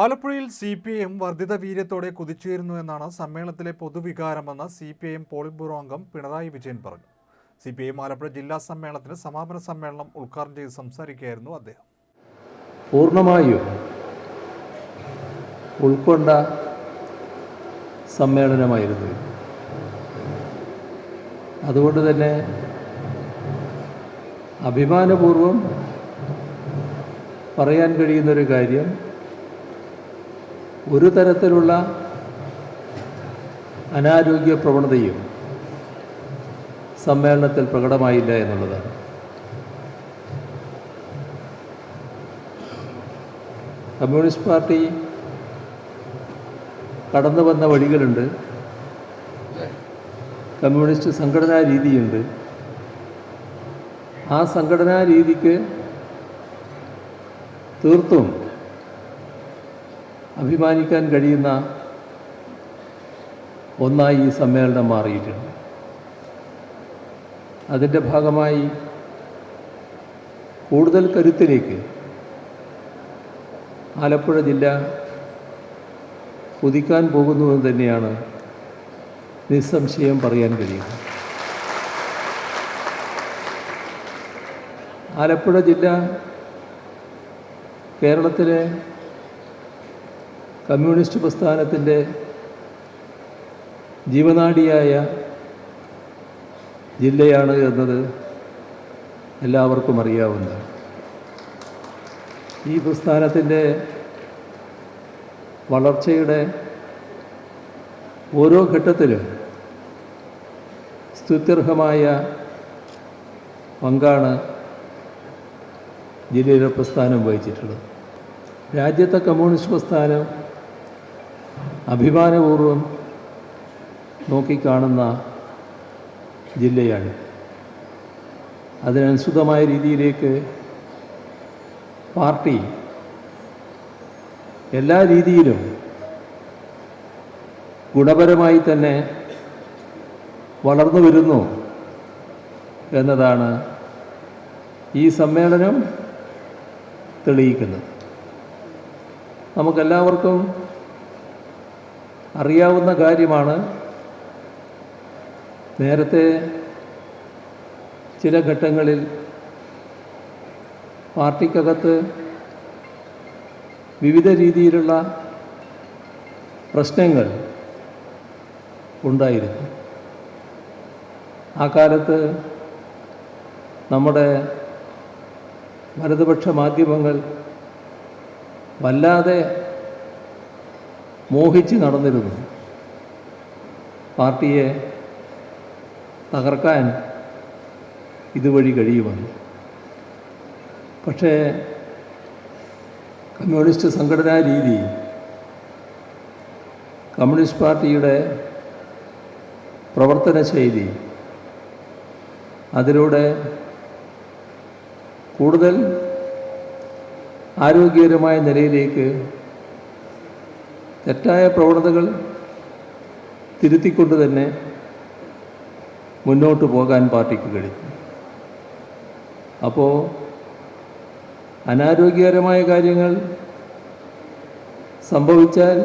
ആലപ്പുഴയിൽ C P I M വർദ്ധിത വീര്യത്തോടെ കുതിച്ചുയരുന്നു എന്നാണ് സമ്മേളനത്തിലെ പൊതുവികാരമെന്ന് C P I M polit bureau അംഗം പിണറായി വിജയൻ പറഞ്ഞു. C P I M Alappuzha ജില്ലാ സമ്മേളനത്തിന് സമാപന സമ്മേളനം ഉദ്ഘാടനം ചെയ്ത് സംസാരിക്കുകയായിരുന്നു അദ്ദേഹം. പൂർണമായും ഉൾക്കൊണ്ട സമ്മേളനമായിരുന്നു അതുകൊണ്ട് തന്നെ അഭിമാനപൂർവം പറയാൻ കഴിയുന്നൊരു കാര്യം ഒരു തരത്തിലുള്ള അനാരോഗ്യ പ്രവണതയും സമ്മേളനത്തിൽ പ്രകടമായില്ല എന്നുള്ളതാണ് കമ്മ്യൂണിസ്റ്റ് പാർട്ടി കടന്നു വന്ന വഴികളുണ്ട്. കമ്മ്യൂണിസ്റ്റ് സംഘടനാ രീതിയുണ്ട്. ആ സംഘടനാ രീതിക്ക് തീർത്തും അഭിമാനിക്കാൻ കഴിയുന്ന ഒന്നായി ഈ സമ്മേളനം മാറിയിട്ടുണ്ട്. അതിന്റെ ഭാഗമായി കൂടുതൽ കരുത്തിലേക്ക് ആലപ്പുഴ ജില്ല കുതിക്കാൻ പോകുന്നുവെന്ന് തന്നെയാണ് നിസ്സംശയം പറയാൻ കഴിയുന്നത്. ആലപ്പുഴ ജില്ല കേരളത്തിലെ കമ്മ്യൂണിസ്റ്റ് പ്രസ്ഥാനത്തിന്റെ ജീവനാടിയായ ജില്ലയാണ് എന്നത് എല്ലാവർക്കും അറിയാവുന്നതാണ്. ഈ പ്രസ്ഥാനത്തിന്റെ വളർച്ചയുടെ ഓരോ ഘട്ടത്തിലും സ്തുത്യർഹമായ പങ്കാണ് ജില്ലയിലെ പ്രസ്ഥാനം വഹിച്ചിട്ടുള്ളത്. രാജ്യത്തെ കമ്മ്യൂണിസ്റ്റ് പ്രസ്ഥാനം അഭിമാനപൂർവം നോക്കിക്കാണുന്ന ജില്ലയാണ്. അതിനനുസൃതമായ രീതിയിലേക്ക് പാർട്ടി എല്ലാ രീതിയിലും ഗുണപരമായി തന്നെ വളർന്നു വരുന്നു എന്നതാണ് ഈ സമ്മേളനം തെളിയിക്കുന്നത്. നമുക്കെല്ലാവർക്കും അറിയാവുന്ന കാര്യമാണ്. നേരത്തെ ചില ഘട്ടങ്ങളിൽ പാർട്ടിക്കകത്ത് വിവിധ രീതിയിലുള്ള പ്രശ്നങ്ങൾ ഉണ്ടായിരുന്നു. ആ കാലത്ത് നമ്മുടെ വലതുപക്ഷ മാധ്യമങ്ങൾ വല്ലാതെ മോഹിച്ച് നടന്നിരുന്നു. പാർട്ടിയെ തകർക്കാൻ ഇതുവഴി കഴിയുമെന്ന് പക്ഷേ കമ്മ്യൂണിസ്റ്റ് സംഘടനാ രീതി കമ്മ്യൂണിസ്റ്റ് പാർട്ടിയുടെ പ്രവർത്തന ശൈലി അതിലൂടെ കൂടുതൽ ആരോഗ്യകരമായ നിലയിലേക്ക് തെറ്റായ പ്രവണതകൾ തിരുത്തിക്കൊണ്ട് തന്നെ മുന്നോട്ട് പോകാൻ പാർട്ടിക്ക് കഴിയും. അപ്പോൾ അനാരോഗ്യകരമായ കാര്യങ്ങൾ സംഭവിച്ചാൽ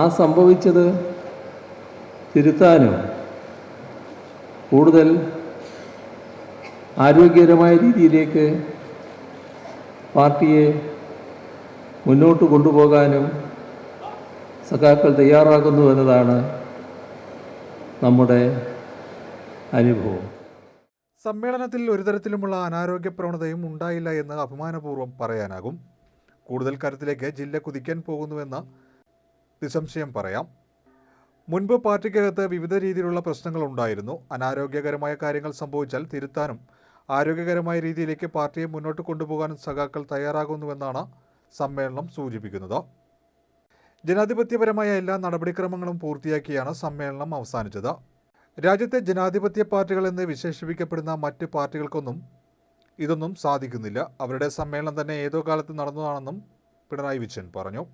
ആ സംഭവിച്ചത് തിരുത്താനും കൂടുതൽ ആരോഗ്യകരമായ രീതിയിലേക്ക് പാർട്ടിയെ മുന്നോട്ട് കൊണ്ടുപോകാനും സഖാക്കൾ തയ്യാറാകുന്നു എന്നതാണ് നമ്മുടെ അനുഭവം. സമ്മേളനത്തിൽ ഒരു തരത്തിലുമുള്ള അനാരോഗ്യ പ്രവണതയും ഉണ്ടായില്ല എന്ന് അഭിമാനപൂർവം പറയാനാകും. കൂടുതൽ കരുത്തിലേക്ക് ജില്ല കുതിക്കാൻ പോകുന്നുവെന്ന് നിസ്സംശയം പറയാം. മുൻപ് പാർട്ടിക്കകത്ത് വിവിധ രീതിയിലുള്ള പ്രശ്നങ്ങൾ ഉണ്ടായിരുന്നു. അനാരോഗ്യകരമായ കാര്യങ്ങൾ സംഭവിച്ചാൽ തിരുത്താനും ആരോഗ്യകരമായ രീതിയിലേക്ക് പാർട്ടിയെ മുന്നോട്ട് കൊണ്ടുപോകാനും സഖാക്കൾ തയ്യാറാകുന്നുവെന്നാണ് സമ്മേളനം സൂചിപ്പിക്കുന്നത്. ജനാധിപത്യപരമായ എല്ലാ നടപടിക്രമങ്ങളും പൂർത്തിയാക്കിയാണ് സമ്മേളനം അവസാനിച്ചത്. രാജ്യത്തെ ജനാധിപത്യ പാർട്ടികൾ എന്ന് വിശേഷിപ്പിക്കപ്പെടുന്ന മറ്റ് പാർട്ടികൾക്കൊന്നും ഇതൊന്നും സാധിക്കുന്നില്ല. അവരുടെ സമ്മേളനം തന്നെ ഏതോ കാലത്ത് നടന്നതാണെന്നും പിണറായി വിജയൻ പറഞ്ഞു.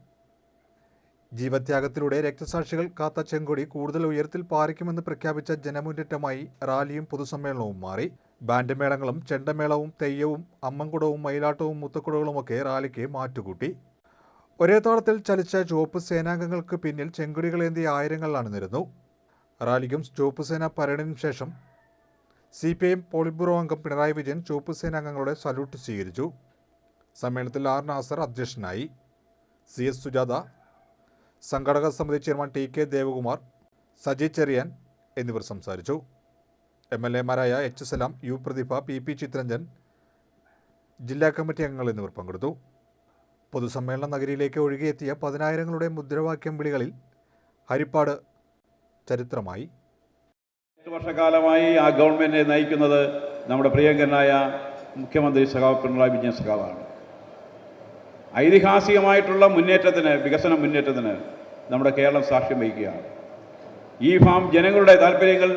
ജീവത്യാഗത്തിലൂടെ രക്തസാക്ഷികൾ കാത്ത ചെങ്കൊടി കൂടുതൽ ഉയരത്തിൽ പാറിക്കുമെന്ന് പ്രഖ്യാപിച്ച ജനമുന്നേറ്റമായി റാലിയും പൊതുസമ്മേളനവും മാറി. ബാൻഡ് മേളങ്ങളും ചെണ്ടമേളവും തെയ്യവും അമ്മൻകുടവും മയിലാട്ടവും മുത്തക്കുടകളുമൊക്കെ റാലിക്ക് മാറ്റുകൂട്ടി. ഒരേ താളത്തിൽ ചലിച്ച ചുവപ്പ് സേനാംഗങ്ങൾക്ക് പിന്നിൽ ചെങ്കുടികളേന്തിയ ആയിരങ്ങൾ അണിനിരുന്നു. റാലിക്കും ചുവപ്പ് സേന പരേഡിനും ശേഷം C P I polit bureau അംഗം പിണറായി വിജയൻ ചുവപ്പ് സേനാംഗങ്ങളുടെ സല്യൂട്ട് സ്വീകരിച്ചു. സമ്മേളനത്തിൽ ആർ നാസർ അധ്യക്ഷനായി. സി എസ് സുജാത സംഘടക സമിതി chairman T K Devakumar Saji Cherian എന്നിവർ സംസാരിച്ചു. M L എമാരായ H Salam U Prathibha P P Chitharanjan ജില്ലാ കമ്മിറ്റി അംഗങ്ങൾ എന്നിവർ പങ്കെടുത്തു. പൊതുസമ്മേളന നഗരിയിലേക്ക് ഒഴുകിയെത്തിയ പതിനായിരങ്ങളുടെ മുദ്രാവാക്യം വിളികളിൽ ഹരിപ്പാട് ചരിത്രമായി. എട്ട് വർഷക്കാലമായി ആ ഗവൺമെന്റിനെ നയിക്കുന്നത് നമ്മുടെ പ്രിയങ്കരനായ മുഖ്യമന്ത്രി സഖാവ് പിണറായി വിജയൻ സഖാവാണ്. ഐതിഹാസികമായിട്ടുള്ള മുന്നേറ്റത്തിന് വികസന മുന്നേറ്റത്തിന് നമ്മുടെ കേരളം സാക്ഷ്യം വഹിക്കുകയാണ്. ഈ ഫാം ജനങ്ങളുടെ താല്പര്യങ്ങൾ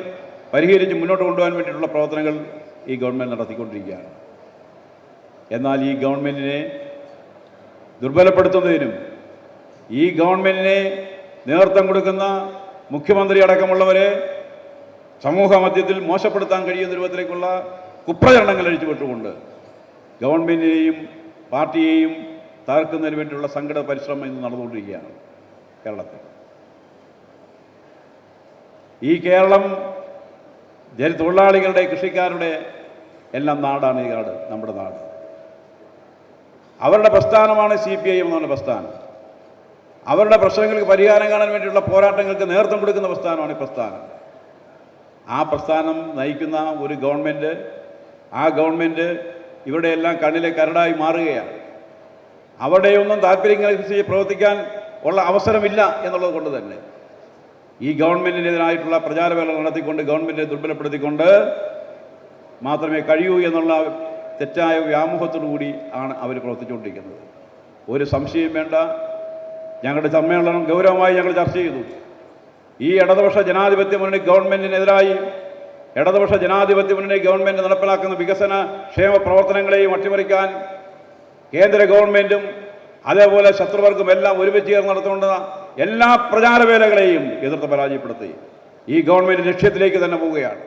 പരിഹരിച്ച് മുന്നോട്ട് കൊണ്ടുപോകാൻ വേണ്ടിയിട്ടുള്ള പ്രവർത്തനങ്ങൾ ഈ ഗവൺമെന്റ് നടത്തിക്കൊണ്ടിരിക്കുകയാണ്. എന്നാൽ ഈ ഗവൺമെന്റിനെ ദുർബലപ്പെടുത്തുന്നതിനും ഈ ഗവൺമെന്റിനെ നേതൃത്വം കൊടുക്കുന്ന മുഖ്യമന്ത്രി അടക്കമുള്ളവരെ സമൂഹ മധ്യത്തിൽ മോശപ്പെടുത്താൻ കഴിയുന്ന രൂപത്തിലേക്കുള്ള കുപ്രചരണങ്ങൾ അഴിച്ചുവിട്ടുകൊണ്ട് ഗവൺമെന്റിനെയും പാർട്ടിയെയും തകർക്കുന്നതിന് വേണ്ടിയുള്ള സങ്കട പരിശ്രമം ഇന്ന് നടന്നുകൊണ്ടിരിക്കുകയാണ് കേരളത്തിൽ. ഈ കേരളം ജന തൊഴിലാളികളുടെ കൃഷിക്കാരുടെ എല്ലാം നാടാണ് ഈ നാട് നമ്മുടെ നാട്. അവരുടെ പ്രസ്ഥാനമാണ് സി പി ഐ എം എന്നുള്ള പ്രസ്ഥാനം. അവരുടെ പ്രശ്നങ്ങൾക്ക് പരിഹാരം കാണാൻ വേണ്ടിയുള്ള പോരാട്ടങ്ങൾക്ക് നേതൃത്വം കൊടുക്കുന്ന പ്രസ്ഥാനമാണ് ഈ പ്രസ്ഥാനം. ആ പ്രസ്ഥാനം നയിക്കുന്ന ഒരു ഗവൺമെന്റ് ആ ഗവൺമെന്റ് ഇവിടെയെല്ലാം കണ്ണിലെ കരടായി മാറുകയാണ്. അവിടെയൊന്നും താല്പര്യങ്ങളനുസരിച്ച് പ്രവർത്തിക്കാൻ ഉള്ള അവസരമില്ല എന്നുള്ളത് കൊണ്ട് തന്നെ. ഈ ഗവൺമെന്റിനെതിരായിട്ടുള്ള പ്രചാരവേല നടത്തിക്കൊണ്ട് ഗവൺമെന്റിനെ ദുർബലപ്പെടുത്തിക്കൊണ്ട് മാത്രമേ കഴിയൂ എന്നുള്ള തെറ്റായ വ്യാമോഹത്തോടു കൂടി ആണ് അവർ പ്രവർത്തിച്ചുകൊണ്ടിരിക്കുന്നത്. ഒരു സംശയം വേണ്ട. ഞങ്ങളുടെ സമ്മേളനം ഗൗരവമായി ഞങ്ങൾ ചർച്ച ചെയ്തു. ഈ ഇടതുപക്ഷ ജനാധിപത്യ മുന്നണി ഗവൺമെന്റിനെതിരായി ഇടതുപക്ഷ ജനാധിപത്യ മുന്നണി ഗവൺമെന്റ് നടപ്പിലാക്കുന്ന വികസന ക്ഷേമ പ്രവർത്തനങ്ങളെയും അട്ടിമറിക്കാൻ കേന്ദ്ര ഗവൺമെന്റും അതേപോലെ ശത്രുവർഗമെല്ലാം ഒരുമിച്ച് ചേർന്ന് നടത്തുന്ന എല്ലാ പ്രചാരവേലകളെയും എതിർത്ത് പരാജയപ്പെടുത്തി ഈ ഗവൺമെന്റ് ലക്ഷ്യത്തിലേക്ക് തന്നെ പോവുകയാണ്.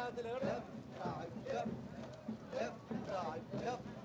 هذه الهرة لف لاعب لف لف لف